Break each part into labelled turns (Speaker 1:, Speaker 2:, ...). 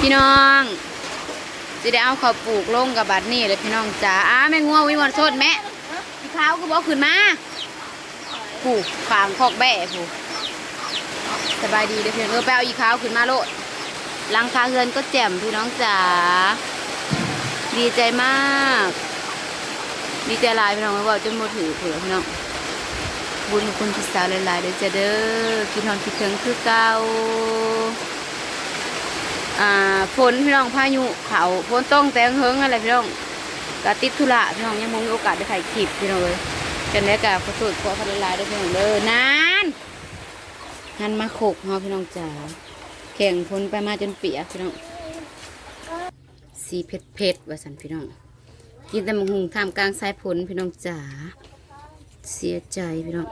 Speaker 1: พี่น้องจะได้เอาเขาปลูกลงกับบัดนี่เลยพี่น้องจ๋าอ้าแม่งัววิวันโทษแม่พี่เขาก็บอกขึ้นมาปลูกขางคอกแบ่ผูกสบายดีเลยพี่น้องเออไปเอาอีขาวขึ้นมาโลดหลังคาเรือนก็แจ่มพี่น้องจ๋าดีใจมาก ดีใจลายพี่น้องว่าจนโมถือเผื่อพี่น้องบุญขอบคุณพี่สาวหลายๆเด้อจะเด้อคิดฮอนคิดถึงคือเก่า ฝนพี่น้องพายุเขาฝนต้องแตงเฮิงอะไรพี่น้องกติดธุระพี่น้องยังมมีโอกาสได้ถ่ายคลิปพี่น้องเลยจนได้กับขอโทษขอพลายๆเด้พี่น้องเด้อนานงานมาโขกเฮาพี่น้องจ๋าแข่งฝนไปมาจนเปียกพี่น้องสีเผ็ดเผ็ดว่าสันพี่น้อง กินแต่มังหุงท่ามกลางสายฝนพี่น้องจ๋าเสียใจพี่น้อง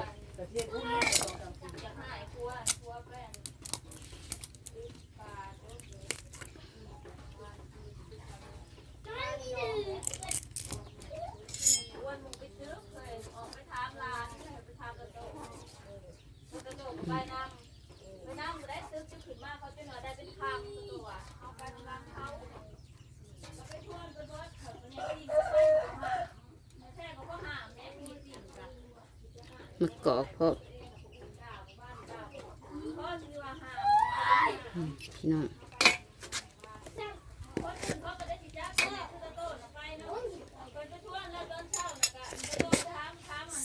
Speaker 1: มากอกเพราะอืมพี่น้อง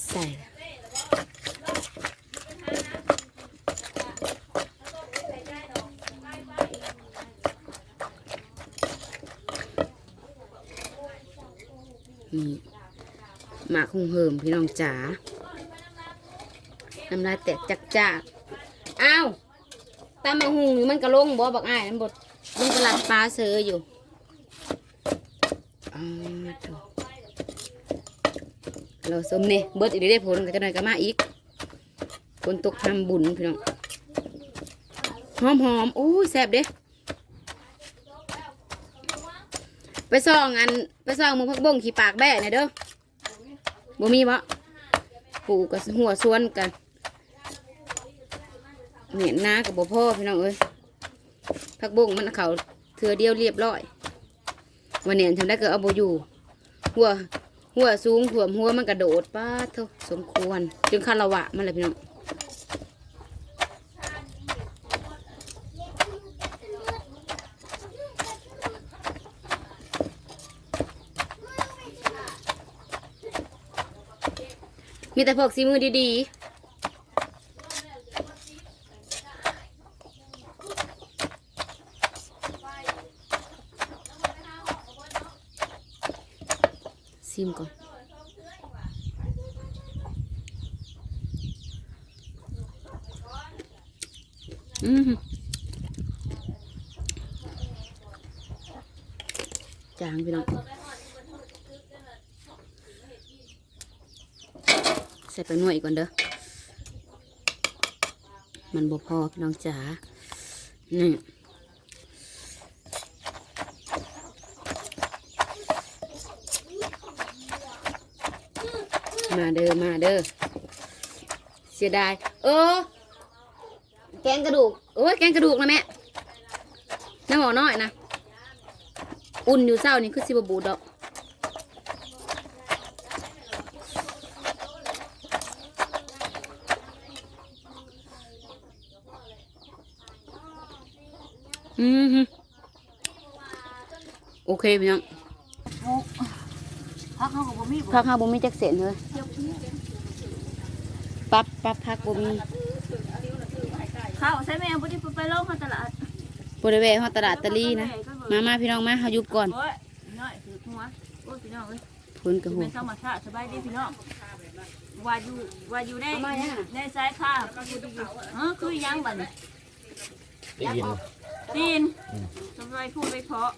Speaker 1: ใส่นี่หมากคงเหิมพี่น้องจ๋า น้ำลายแตกจักจากอ้าวตามมาหุงอยู่มันกระลงบ่บักอ้ายมันบดมันกระลัดปลาเสืออยู่เราสมเนี่ยเบิดอีกได้ผลก็จะหน่อยก็มาอีกฝนตกทำบุญพี่น้องหอมหอมๆโอ้ยแซ่บเด้ไปซ่องอันไปซ่องมึงพักบงขี่ปากแบ่เนี่ยเด้อบ่มีบ่ปลูกกับหัวสวนกัน เห็นียนนากับบ่พ่อพี่น้องเอ้ยผักบุ้งมันเขาเถือเดียวเรียบร้อยวันนี้ทำได้ก็เอาโบอยู่ หัว หัวสูงหัวหัวมันกระโดดป้าเท่าสมควรจึงคาระวะมันเลยพี่น้องมีแต่พวกสีมือดีๆ ซิมก่อน อืมจางพี่น้องใส่ไปหน่วยก่อนเด้อ มันบ่พอพี่น้องจ๋านี่ มาเด้อมาเด้อเสียดายเออ แกงกระดูกโอ้ยแกงกระดูกนะแม่น้ำหมอน้อยนะอุ่นอยู่เศร้านี่คือสิบบูดดอกอืมฮึโอเคพี่น้อง
Speaker 2: พักเขากับบ่มีบ่
Speaker 1: พักห้าบุมีจักเสียนเลย ปั๊บปั๊บพักบุมี
Speaker 2: ข้าวใส่แม่บ่ได้ไปลงเขาตลาด
Speaker 1: บริเวณห้องตลาดตะลี่นะมามาพี่น้องมาเขายุบก่อน
Speaker 2: โอ้ยน้อยถือหัวโอ้ยพี่น้องเอ้ย
Speaker 1: พื้นกระหู
Speaker 2: เป็นธรรมชาติสบายดีพี่น้องว่าอยู่ว่าอยู่ในในสายข้าวเออคือยังบัดนี้
Speaker 3: ได้ยิน
Speaker 2: ตีนสบายพูดไปเพาะ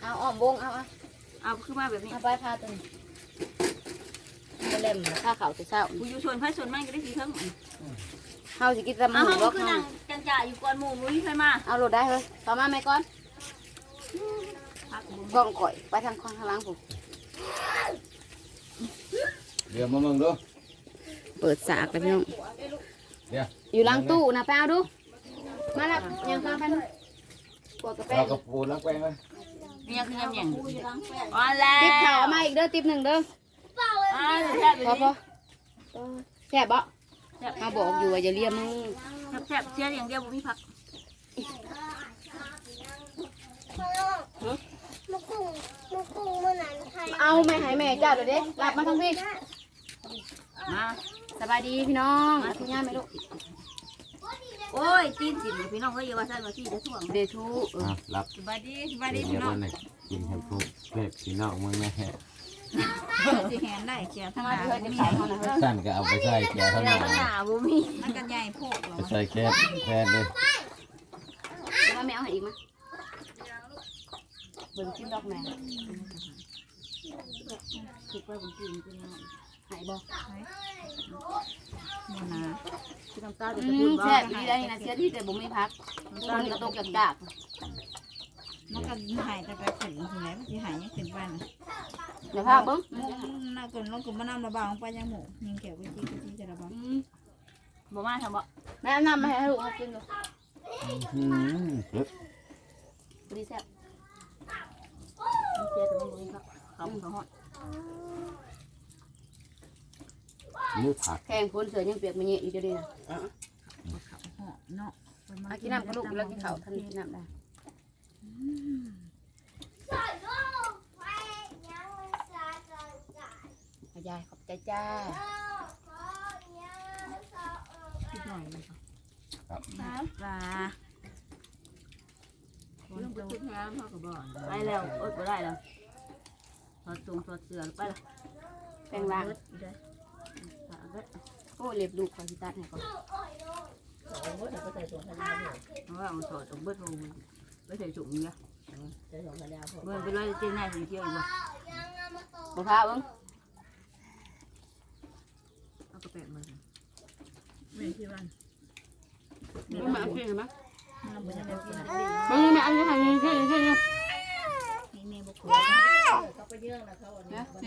Speaker 1: เอาอ้อมวงเอาเอา
Speaker 2: เอาคือมาแบบนี้
Speaker 1: เอาไปพาตัวนี้ เล่มผ้าขาวจะเศร้า
Speaker 2: กูอยู่ชวนไผชวนมันก็ได้สีเทิงมัน
Speaker 1: เฮาสิกินแตะมู
Speaker 2: เอาเฮา
Speaker 1: บ่
Speaker 2: คือ
Speaker 1: ข้า
Speaker 2: นั่งจังจ่าอยู่ก่อนหมู่บ่มีใครมา
Speaker 1: เอาโหลดได้เลยต่อมาไหมก่อน
Speaker 2: พักบ่
Speaker 1: กล้องก่อยไปทางข้างล่างผม
Speaker 3: เดี๋ยวมาเมืองดู
Speaker 1: เปิดสากเลยพี่น้อง
Speaker 3: เดี๋ยว
Speaker 1: อยู่หล่างตู้นะไปเอาดู มาแล้วยังมาพันปวดกระแป้
Speaker 3: เรา
Speaker 1: ง
Speaker 3: ก็ปูนักแป้งเลย
Speaker 2: มียังคือยังยังอ๋อแล้ว
Speaker 1: ติ๊บขาวเอามาอีกเด้อติ๊บหนึ่งเด้อ
Speaker 2: อ๋อแซ่บ
Speaker 1: พอพอแซ่บบ่มาบอกอยู่ว่าอย่าเลียมึง
Speaker 2: แซ่บเสียอย่างเดียวบ่มีผัก
Speaker 4: มุกุ้งมุกุ้งมันนั้นไทย
Speaker 1: เอาแม่ให้แม่จ้าเดี๋ยวเด้รับมาทั้งพี่
Speaker 2: มา
Speaker 1: สบายดีพี่น้องอาพี่ย่าไหมลูก
Speaker 2: โอ้ยตีนสิพี่น้องเอ้ยอย่าว่าซั่นว่าสิจะท่วง
Speaker 1: เดทูเออ
Speaker 3: อะรับ
Speaker 2: สบายดีสบาย
Speaker 3: เดี๋
Speaker 2: ดี
Speaker 3: ยว
Speaker 2: พี่น้อง
Speaker 3: วันไหนกินให้พวกเล็บพี่น้องมึงแม่
Speaker 2: สิแหนได้แก่ทั้ง
Speaker 1: มา
Speaker 2: หน้า
Speaker 1: เพื่อนจะขายเขาหน่อยเฮ้ย
Speaker 3: สั้นก็เอาไปใส่แกเท่านั้น
Speaker 2: ทั้งหน้าบ่มีมันกันใหญ่โพก
Speaker 3: ไปใส่แค่แค่เลย
Speaker 1: มาแม่เอาให้อีกมั้ยเบิ่งชิ้นดอกแม่
Speaker 2: ถูกไปบ่กินพี่น้อง
Speaker 1: ให้บ่
Speaker 2: นี่นะที่น้ำตาลจะพูดบ่
Speaker 1: แซ่บดีได้นะเสียที่แต่บ่มีพักคนกระตกจากดาก
Speaker 5: มันก็หายแต่ไปขึ้นทีไหนมันสิหายยังขึ้นไปนะ
Speaker 1: เดี๋ยวพาเบิ่ง
Speaker 5: น่าเกินลงกลุ่มมะนาวระบางไปยังหมูยิงเกี่ยวไปจีไปจีจะระบาง
Speaker 1: อืม
Speaker 2: บ่มาทำบ่
Speaker 1: แม่เอาน้ำมาให้ลูกเขากินดู
Speaker 3: อืมเจ็บ
Speaker 1: พอดีแซ่บ
Speaker 2: เสียแต่มันบ่มีผักเขาเขาฮอด
Speaker 3: ยืดผัก
Speaker 1: แข่งคนเสือยังเปียกมาเยอะอยู่เดี๋ยวนี้นะ
Speaker 5: หอมเนาะ
Speaker 1: อากินน้ำกับลูกแล้วกินข้าวท่านกินน้ำได้
Speaker 4: ใส่ลูกไป ยังมันซาจนจ่าย
Speaker 1: เอายายขอบใจจ้า
Speaker 4: เจ้าก็ยังซาเออ
Speaker 5: คิดหน่อยเลยค่ะ
Speaker 2: ปลาเรื่องไปทุกน้ำเขาก็บ่ไปแล้วอดบ่ได้แล้วถอดตรงถอดเสื้อไปแล้ว
Speaker 1: แปลงร่าง
Speaker 2: ปลาเบิด
Speaker 1: โอ้เล็บลูกขอสิตัดให้ก่อน
Speaker 2: เพราะว่าเอาถอดตรงเบิดโฮมันไปใส่ถุงเนี่ยเบิ่งไปเลยเจนหน้าสีเขียวอยู่บ่
Speaker 4: ยังเอามาโต
Speaker 1: บ่พาเบิ่ง
Speaker 2: เอากระแปะมา
Speaker 5: ไม่ที่บ้าน
Speaker 1: เบิ่งมาเอาขึ้นเห็นไหม
Speaker 5: เราไม่ได้กิน
Speaker 1: เบิ่งมาเอาขึ้นให้ขึ้นขึ้นขึ้น
Speaker 5: นี่เมย์บุก
Speaker 1: นะสิ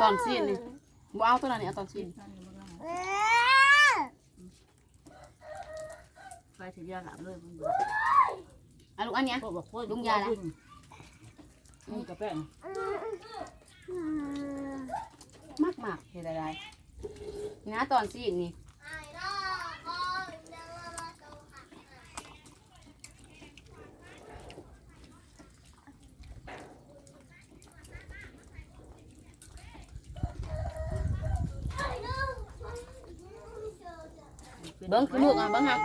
Speaker 1: ตอนซีนนี่บ่เอาตัวนั้นนี่เอาตอนซีน
Speaker 2: ไปถึงยาหลับเลยมัน
Speaker 1: เอาลูกอันเนี้ย
Speaker 2: พวกบอกพวก
Speaker 1: ลุงยาละ
Speaker 2: นี่กระแปะ
Speaker 1: มากมากเฮ็ดอะไรนี่นะตอนซีนนี่
Speaker 4: ไอ้ดอกก็ยังเอามาโตค่ะ
Speaker 1: เบิ่งคือลูกอะเบิ่งฮะ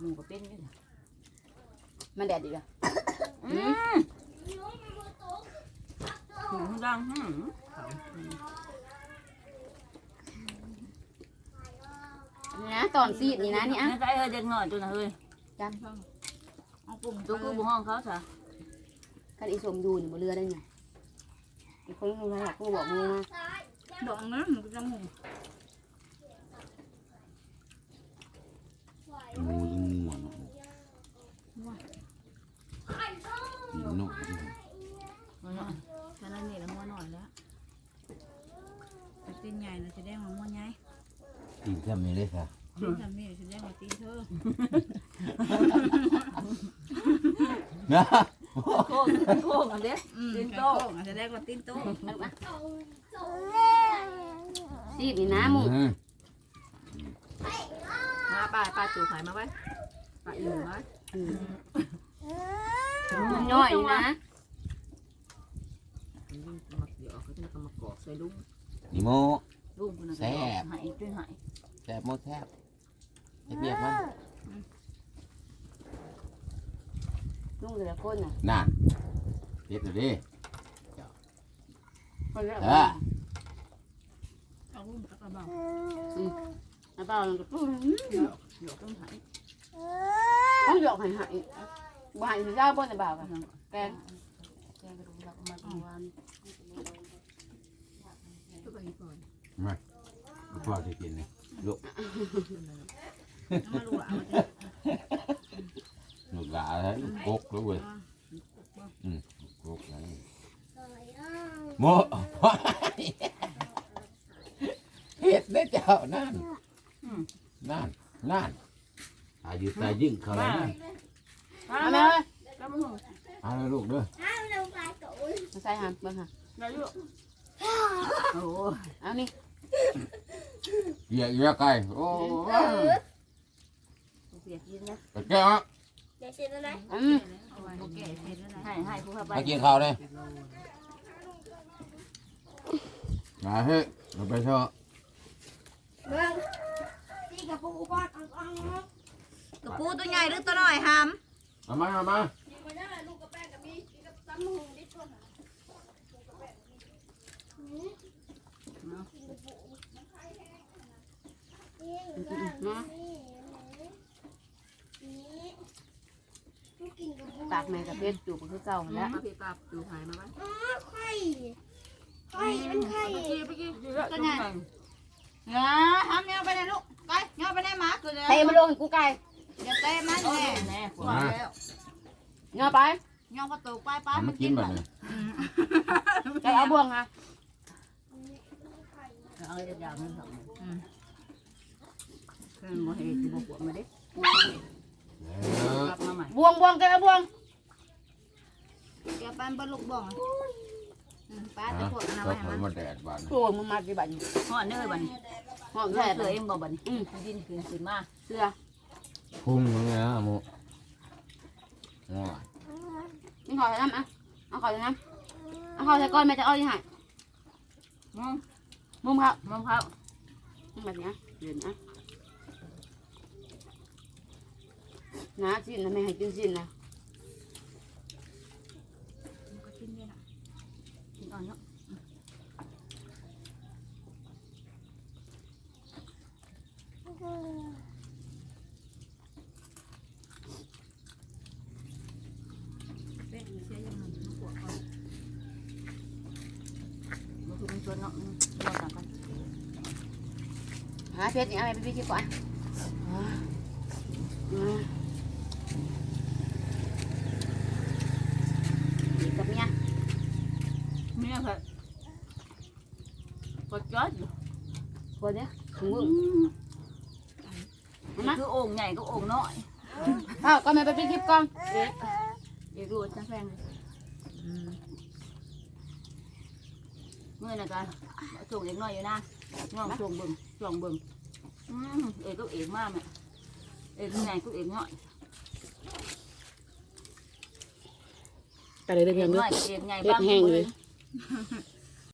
Speaker 2: มึงก็เป็นอยู่
Speaker 1: มันแดดดีกว่า
Speaker 2: อืมหูดังหืม
Speaker 1: นี่นะตอนซีนนี่นะนี่อะ
Speaker 2: นี่ใจเอ้ยเด็กหน่อยตัวน่ะเฮ้ย
Speaker 5: เอาปุ่ม
Speaker 2: ตัวกูบ่ห้องเขาซะ
Speaker 1: คันอีสมอยู่นี่บ่เรือได้ไงอีกคนนึงเขาบอกกูบอกมึงมา
Speaker 5: บอกนะมันก็จะหมู
Speaker 3: หมูต้องม่วน กินนก
Speaker 5: แค่นั้นนี่แล้วมัวหน่อยแล้วแต่ตีนใหญ่นะจะได้มามัวใหญ่
Speaker 3: กินแค่ไม่ได้ค่ะ
Speaker 5: ตีนทำนี่จะได้มาตีนเธอ
Speaker 3: นะ
Speaker 2: โค้งโค้งอันเด้
Speaker 5: อืม
Speaker 2: ตีน
Speaker 5: โต๊ะ
Speaker 2: โต๊ะ
Speaker 5: จะได้มาตีนโต๊ะ
Speaker 1: เอาลูกอะซีนนี่นะหมู
Speaker 3: อืม
Speaker 2: มาป้าป้าตู่ขายมาไว้ป้าอีหมูไว้
Speaker 1: มันน้อยนี่นะ
Speaker 2: ยิ่งมาเดี๋ยวเขาจะมากอกใส่ลุง
Speaker 3: นี่โม
Speaker 2: ลุงคนนั้น
Speaker 3: แซ่บ
Speaker 2: หายจนหาย
Speaker 3: แซ่บโมแซ่บไอ้เปียกมัน
Speaker 1: ลุงแต่ละคนน่ะ
Speaker 3: นั่นเด็ดเลยดิ
Speaker 1: คนละ
Speaker 3: เออ
Speaker 5: เอาปุ่มตะกระบอก
Speaker 1: น้าเปล่ามันก็ปุ้ม
Speaker 2: เดี๋ยวต้องหาย
Speaker 1: ต้องหยอกให้หาย บ่ใหายสิเจ้าบ่แต่บ่าวกันแกงแกงกระดูกเราเอามาตรงวัน
Speaker 2: ตัวไปก่อน
Speaker 3: พ่อจะกินเลยลูก
Speaker 5: เอามาลูกอะ
Speaker 3: ลูกหลานเลยลูกกกแล้วเว้ยอืมลูกกกแล้วโมเฮ็ดได้เจ้านั่นนั่นนั่นั่นตายยืดตายยิ่งเขาแล้วนะ
Speaker 1: เอาแม่เอ้ย
Speaker 2: แล้วมึง
Speaker 3: เอาเลยลูกเด้อ
Speaker 4: ห้ามลงไปกับอุ้ย
Speaker 1: มาใส่หามเบิ่งค่ะ
Speaker 2: ได้ลูกโอ้
Speaker 1: เอานี่
Speaker 3: เหยียกเหยียกไก่โอ้ย
Speaker 2: เสียกินนะ
Speaker 3: ไปแก้วฮะ
Speaker 4: เดี๋ยวเสร็จแล้วนะ
Speaker 1: อืม
Speaker 5: โอเคเสร็จแล้วนะ
Speaker 2: ให้ให้ผู้เข้าไป
Speaker 3: ไปกินข้าวเลยมาเฮ้ยเราไปเถอะ
Speaker 4: เบิ้งตีกับปูก่อนอ่อน
Speaker 5: กระปูตัวใหญ่หรือตัวน้อยหาม
Speaker 3: เอามาเอามา
Speaker 4: ๆมาได้ลูกกับแป้งกับมีกับตำหูนิดก่อนนี่นี่นี่ลูกกินกับปู
Speaker 1: ตากแม่กับเพชรจูบคือเก่าแล้ว
Speaker 2: มาพี่ปาดูหายมาบ้าง
Speaker 4: อ๋อไข่ไข่เป็นไข่
Speaker 2: ไปกี้ไปกี้เยอะจังเลย
Speaker 5: นะหามย่อไปไหนลูกไปย่อไปไหนหมาคือเลย
Speaker 1: เตะมาลงให้กูไก่
Speaker 5: อย่าเตะมันแน่
Speaker 2: แน่
Speaker 5: บอกแล้ว
Speaker 1: เงาไป
Speaker 5: ย่อประตูไปไป
Speaker 3: เอา
Speaker 5: มั
Speaker 3: มานกิ
Speaker 5: กิ
Speaker 3: น
Speaker 5: น
Speaker 3: แบ
Speaker 5: แบบบ
Speaker 3: นี้
Speaker 1: ไก่เอาบ่วงค่ะ
Speaker 2: เอาจะยาวมันสองคือโมเหตุบวกมาดิ
Speaker 3: เออก
Speaker 2: ลับมาใหม่
Speaker 1: บ่วงบ่วงไก่เอาบ่วง
Speaker 5: แกปันบรรลุบ้องป้า
Speaker 3: ฮะ
Speaker 5: จะพวกนะ
Speaker 3: ก็
Speaker 5: ไว้
Speaker 3: ผ
Speaker 5: ให้
Speaker 3: ล
Speaker 5: มัน
Speaker 3: มาแดดบาน
Speaker 1: โอ้ยมึงมากี่บัดนี้
Speaker 2: ห่อเนื้อบัน
Speaker 1: ห้อง
Speaker 2: แท้
Speaker 1: แท้
Speaker 2: เสื
Speaker 1: เล
Speaker 2: อยเองบ่บัน
Speaker 1: อืม
Speaker 2: ดินขึ้นขึ้นมา
Speaker 1: เสื้อ
Speaker 3: พุ่งเลยนะหมูง่วง
Speaker 1: นี่ขอใส่น้ำอะเอาขอใส่น้ำเอาขอใส่ก้อนแม่จะเอาที่ไหน
Speaker 2: มอง
Speaker 1: มุมครับ
Speaker 2: มองเขา
Speaker 1: มุมแบบนี้เดินอะนะสิ้นนะแม่ให้กินสิ้นนะ
Speaker 5: ก็กินได้ละ
Speaker 2: กินอ่อนเนาะ
Speaker 5: เป็นเสียยังไงมันปวดคอ
Speaker 2: มันคือเป็นส่วนเนาะเราต่างกัน
Speaker 1: หาเพชรนี่เอาไปพี่คิดก่อนอ่าอ่าอีกกับเมีย
Speaker 2: เมียค่ะกดจ้อยอยู่
Speaker 1: คนเนี้ยถึ งมึง
Speaker 2: คือโอ่งใหญ่ก็โอ่งน้อย
Speaker 1: เอาก็แม่ไปพี่คลิปก่อน
Speaker 2: เดี๋ยวดูจังแพงเลยเมื่อน่ะกันส่งเล็กน้อยอยู่นะน้องส่งเบิ่งส่งเบิ่งอืมเอกก็เอกมากแม่เอกใหญ่ก็เอกน้อย
Speaker 1: แต่เลย
Speaker 2: เอ
Speaker 1: เรื่อง
Speaker 2: ก
Speaker 1: นี้
Speaker 2: น้อยเอกใหญ่
Speaker 1: เฮ็ด
Speaker 2: บ้าง
Speaker 1: แห้งเลย
Speaker 2: เ